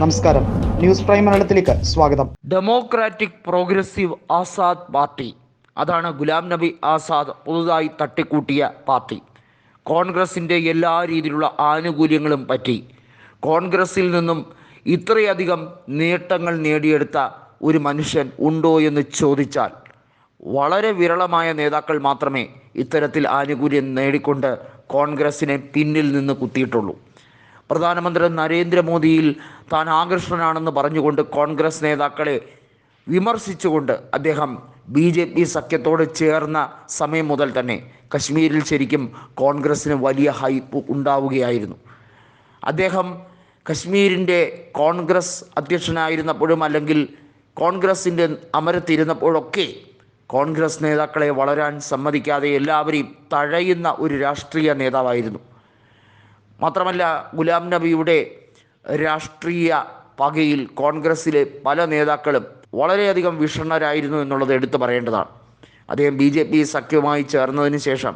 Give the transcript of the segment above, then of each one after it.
നമസ്കാരം. News prime മലയാളത്തിലേക്ക് സ്വാഗതം. ഡെമോക്രാറ്റിക് പ്രോഗ്രസീവ് ആസാദ് പാർട്ടി അതാണ് ഗുലാം നബി ആസാദ് പുതുതായി തട്ടിക്കൂട്ടിയ പാർട്ടി. കോൺഗ്രസിന്റെ എല്ലാ രീതിയിലുള്ള ആനുകൂല്യങ്ങളും പറ്റി. കോൺഗ്രസിൽ നിന്നും ഇത്രയധികം നേട്ടങ്ങൾ നേടിയെടുത്ത ഒരു മനുഷ്യൻ ഉണ്ടോ എന്ന് ചോദിച്ചാൽ വളരെ വിരളമായ നേതാക്കൾ മാത്രമേ ഇത്തരത്തിൽ ആനുകൂല്യം നേടിക്കൊണ്ട് കോൺഗ്രസിനെ പിന്നിൽ നിന്ന് കുത്തിയിട്ടുള്ളൂ. പ്രധാനമന്ത്രി നരേന്ദ്രമോദിയിൽ താൻ ആകർഷണനാണെന്ന് പറഞ്ഞുകൊണ്ട് കോൺഗ്രസ് നേതാക്കളെ വിമർശിച്ചുകൊണ്ട് അദ്ദേഹം ബി ജെ പി സഖ്യത്തോട് ചേർന്ന സമയം മുതൽ തന്നെ കശ്മീരിൽ ശരിക്കും കോൺഗ്രസ്സിന് വലിയ ഹൈപ്പ് ഉണ്ടാവുകയായിരുന്നു. അദ്ദേഹം കശ്മീരിന്റെ കോൺഗ്രസ് അധ്യക്ഷനായിരുന്നപ്പോഴും അല്ലെങ്കിൽ കോൺഗ്രസിന്റെ അമരത്തിരുന്നപ്പോഴൊക്കെ കോൺഗ്രസ് നേതാക്കളെ വളരാൻ സമ്മതിക്കാതെ എല്ലാവരെയും തഴയുന്ന ഒരു രാഷ്ട്രീയ നേതാവായിരുന്നു. മാത്രമല്ല ഗുലാം നബിയുടെ രാഷ്ട്രീയ പകയിൽ കോൺഗ്രസ്സിലെ പല നേതാക്കളും വളരെയധികം വിഷണ്ണരായിരുന്നു എന്നുള്ളത് എടുത്തു പറയേണ്ടതാണ്. അദ്ദേഹം ബി ജെ പി സഖ്യവുമായി ചേർന്നതിന് ശേഷം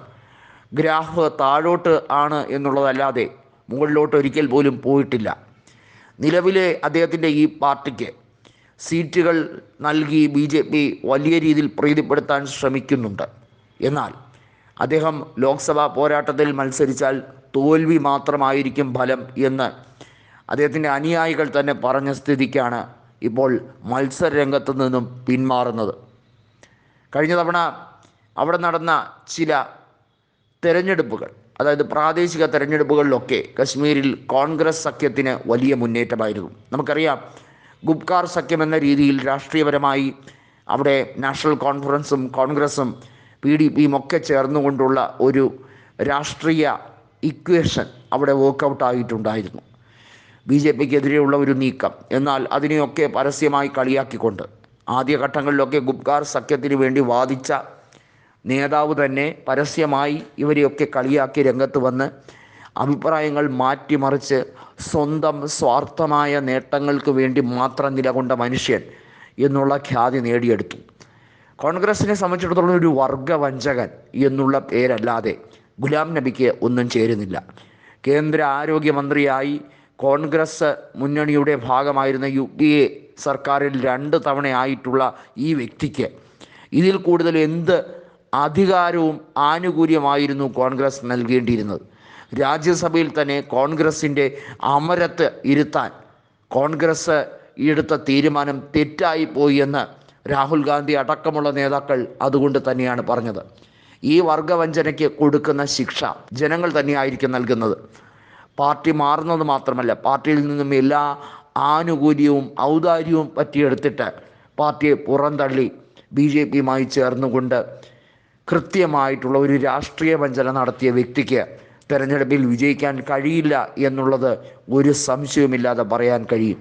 ഗ്രാഫ് താഴോട്ട് ആണ് എന്നുള്ളതല്ലാതെ മുകളിലോട്ട് ഒരിക്കൽ പോലും പോയിട്ടില്ല. നിലവിലെ അദ്ദേഹത്തിന്റെ ഈ പാർട്ടിക്ക് സീറ്റുകൾ നൽകി ബി ജെ പി വലിയ രീതിയിൽ പ്രീതിപ്പെടുത്താൻ ശ്രമിക്കുന്നുണ്ട്. എന്നാൽ അദ്ദേഹം ലോക്സഭാ പോരാട്ടത്തിൽ മത്സരിച്ചാൽ തോൽവി മാത്രമായിരിക്കും ഫലം എന്ന് അദ്ദേഹത്തിന്റെ അനുയായികൾ തന്നെ പറഞ്ഞ സ്ഥിതിക്കാണ് ഇപ്പോൾ മത്സരരംഗത്തു നിന്നും പിന്മാറുന്നത്. കഴിഞ്ഞ തവണ അവിടെ നടന്ന ചില തെരഞ്ഞെടുപ്പുകൾ അതായത് പ്രാദേശിക തെരഞ്ഞെടുപ്പുകളിലൊക്കെ കശ്മീരിൽ കോൺഗ്രസ് സഖ്യത്തിന് വലിയ മുന്നേറ്റമായിരുന്നു. നമുക്കറിയാം ഗുപ്കാർ സഖ്യം എന്ന രീതിയിൽ രാഷ്ട്രീയപരമായി അവിടെ നാഷണൽ കോൺഫറൻസും കോൺഗ്രസും പി ഡി പിയും ഒക്കെ ചേർന്നുകൊണ്ടുള്ള ഒരു രാഷ്ട്രീയ ഇക്വേഷൻ അവിടെ വർക്കൗട്ട് ആയിട്ടുണ്ടായിരുന്നു. ബി ജെ പിക്കെതിരെയുള്ള ഒരു നീക്കം. എന്നാൽ അതിനെയൊക്കെ പരസ്യമായി കളിയാക്കിക്കൊണ്ട് ആദ്യഘട്ടങ്ങളിലൊക്കെ ഗുപ്കാർ സഖ്യത്തിന് വേണ്ടി വാദിച്ച നേതാവ് തന്നെ പരസ്യമായി ഇവരെയൊക്കെ കളിയാക്കി രംഗത്ത് വന്ന് അഭിപ്രായങ്ങൾ മാറ്റിമറിച്ച് സ്വന്തം സ്വാർത്ഥമായ നേട്ടങ്ങൾക്ക് വേണ്ടി മാത്രം നിലകൊണ്ട മനുഷ്യൻ എന്നുള്ള ഖ്യാതി നേടിയെടുത്തു. കോൺഗ്രസിനെ സംബന്ധിച്ചിടത്തോളം ഒരു വർഗവഞ്ചകൻ എന്നുള്ള പേരല്ലാതെ ഗുലാം നബിക്ക് ഒന്നും ചേരുന്നില്ല. കേന്ദ്ര ആരോഗ്യമന്ത്രിയായി കോൺഗ്രസ് മുന്നണിയുടെ ഭാഗമായിരുന്ന യു പി എ സർക്കാരിൽ രണ്ട് തവണയായിട്ടുള്ള ഈ വ്യക്തിക്ക് ഇതിൽ കൂടുതൽ എന്ത് അധികാരവും ആനുകൂല്യമായിരുന്നു കോൺഗ്രസ് നൽകേണ്ടിയിരുന്നത്. രാജ്യസഭയിൽ തന്നെ കോൺഗ്രസിന്റെ അമരത്ത് ഇരുത്താൻ കോൺഗ്രസ് എടുത്ത തീരുമാനം തെറ്റായി പോയി എന്ന് രാഹുൽ ഗാന്ധി അടക്കമുള്ള നേതാക്കൾ അതുകൊണ്ട് തന്നെയാണ് പറഞ്ഞത്. ഈ വർഗവഞ്ചനയ്ക്ക് കൊടുക്കുന്ന ശിക്ഷ ജനങ്ങൾ തന്നെയായിരിക്കും നൽകുന്നത്. പാർട്ടി മാറുന്നത് മാത്രമല്ല പാർട്ടിയിൽ നിന്നും എല്ലാ ആനുകൂല്യവും ഔദാര്യവും പറ്റിയെടുത്തിട്ട് പാർട്ടിയെ പുറന്തള്ളി ബി ജെ പിയുമായി ചേർന്നുകൊണ്ട് കൃത്യമായിട്ടുള്ള ഒരു രാഷ്ട്രീയ വഞ്ചന നടത്തിയ വ്യക്തിക്ക് തെരഞ്ഞെടുപ്പിൽ വിജയിക്കാൻ കഴിയില്ല എന്നുള്ളത് ഒരു സംശയവുമില്ലാതെ പറയാൻ കഴിയും.